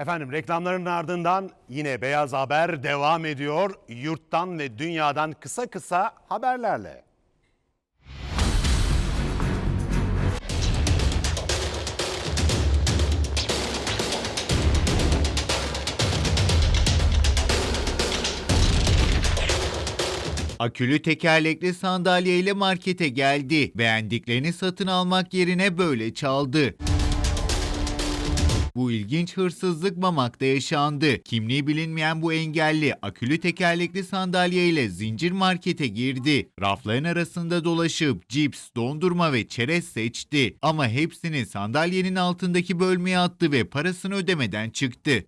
Efendim reklamların ardından yine Beyaz Haber devam ediyor. Yurttan ve dünyadan kısa kısa haberlerle. Akülü tekerlekli sandalyeyle markete geldi. Beğendiklerini satın almak yerine böyle çaldı. Bu ilginç hırsızlık Mamak'ta yaşandı. Kimliği bilinmeyen bu engelli akülü tekerlekli sandalyeyle zincir markete girdi. Rafların arasında dolaşıp cips, dondurma ve çerez seçti. Ama hepsini sandalyenin altındaki bölmeye attı ve parasını ödemeden çıktı.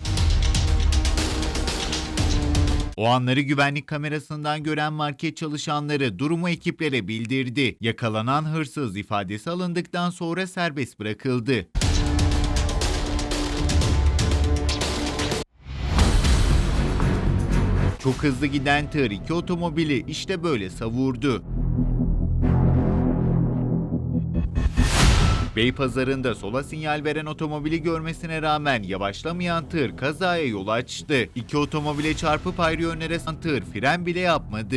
O anları güvenlik kamerasından gören market çalışanları durumu ekiplere bildirdi. Yakalanan hırsız ifadesi alındıktan sonra serbest bırakıldı. Çok hızlı giden tır iki otomobili işte böyle savurdu. Beypazarı'nda sola sinyal veren otomobili görmesine rağmen yavaşlamayan tır kazaya yol açtı. İki otomobile çarpıp ayrı yönlere saran tır fren bile yapmadı.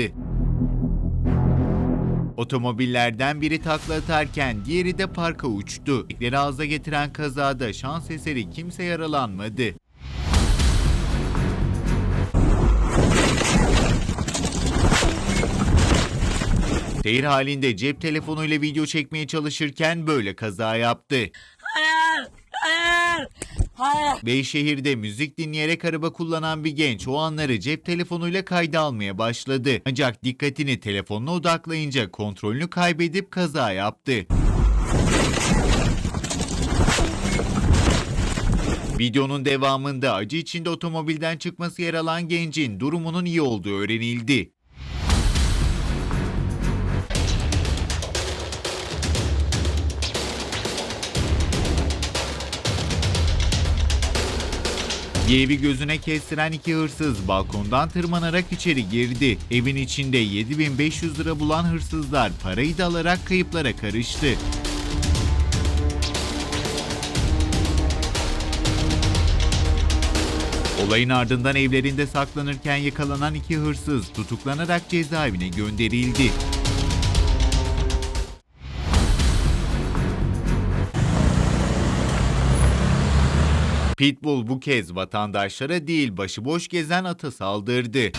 Otomobillerden biri takla atarken diğeri de parka uçtu. Ekleri ağza getiren kazada şans eseri kimse yaralanmadı. Seyir halinde cep telefonuyla video çekmeye çalışırken böyle kaza yaptı. Hayır! Hayır! Hayır! Beyşehir'de müzik dinleyerek araba kullanan bir genç o anları cep telefonuyla kayda almaya başladı. Ancak dikkatini telefonuna odaklayınca kontrolünü kaybedip kaza yaptı. Videonun devamında acı içinde otomobilden çıkması yer alan gencin durumunun iyi olduğu öğrenildi. Bir evi gözüne kestiren iki hırsız balkondan tırmanarak içeri girdi. Evin içinde 7500 lira bulan hırsızlar parayı da alarak kayıplara karıştı. Olayın ardından evlerinde saklanırken yakalanan iki hırsız tutuklanarak cezaevine gönderildi. Pitbull bu kez vatandaşlara değil başıboş gezen ata saldırdı.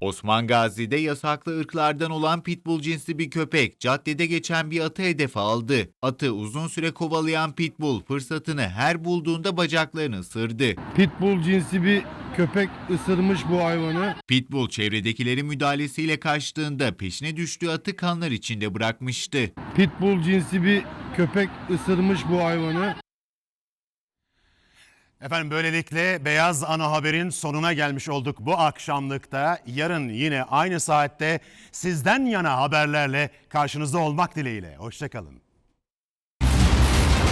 Osman Gazi'de yasaklı ırklardan olan pitbull cinsi bir köpek caddede geçen bir atı hedef aldı. Atı uzun süre kovalayan pitbull fırsatını her bulduğunda bacaklarını ısırdı. Pitbull cinsi bir köpek ısırmış bu hayvanı. Pitbull çevredekilerin müdahalesiyle kaçtığında peşine düştüğü atı kanlar içinde bırakmıştı. Pitbull cinsi bir köpek ısırmış bu hayvanı. Efendim böylelikle Beyaz Ana Haber'in sonuna gelmiş olduk bu akşamlıkta. Yarın yine aynı saatte sizden yana haberlerle karşınızda olmak dileğiyle. Hoşçakalın.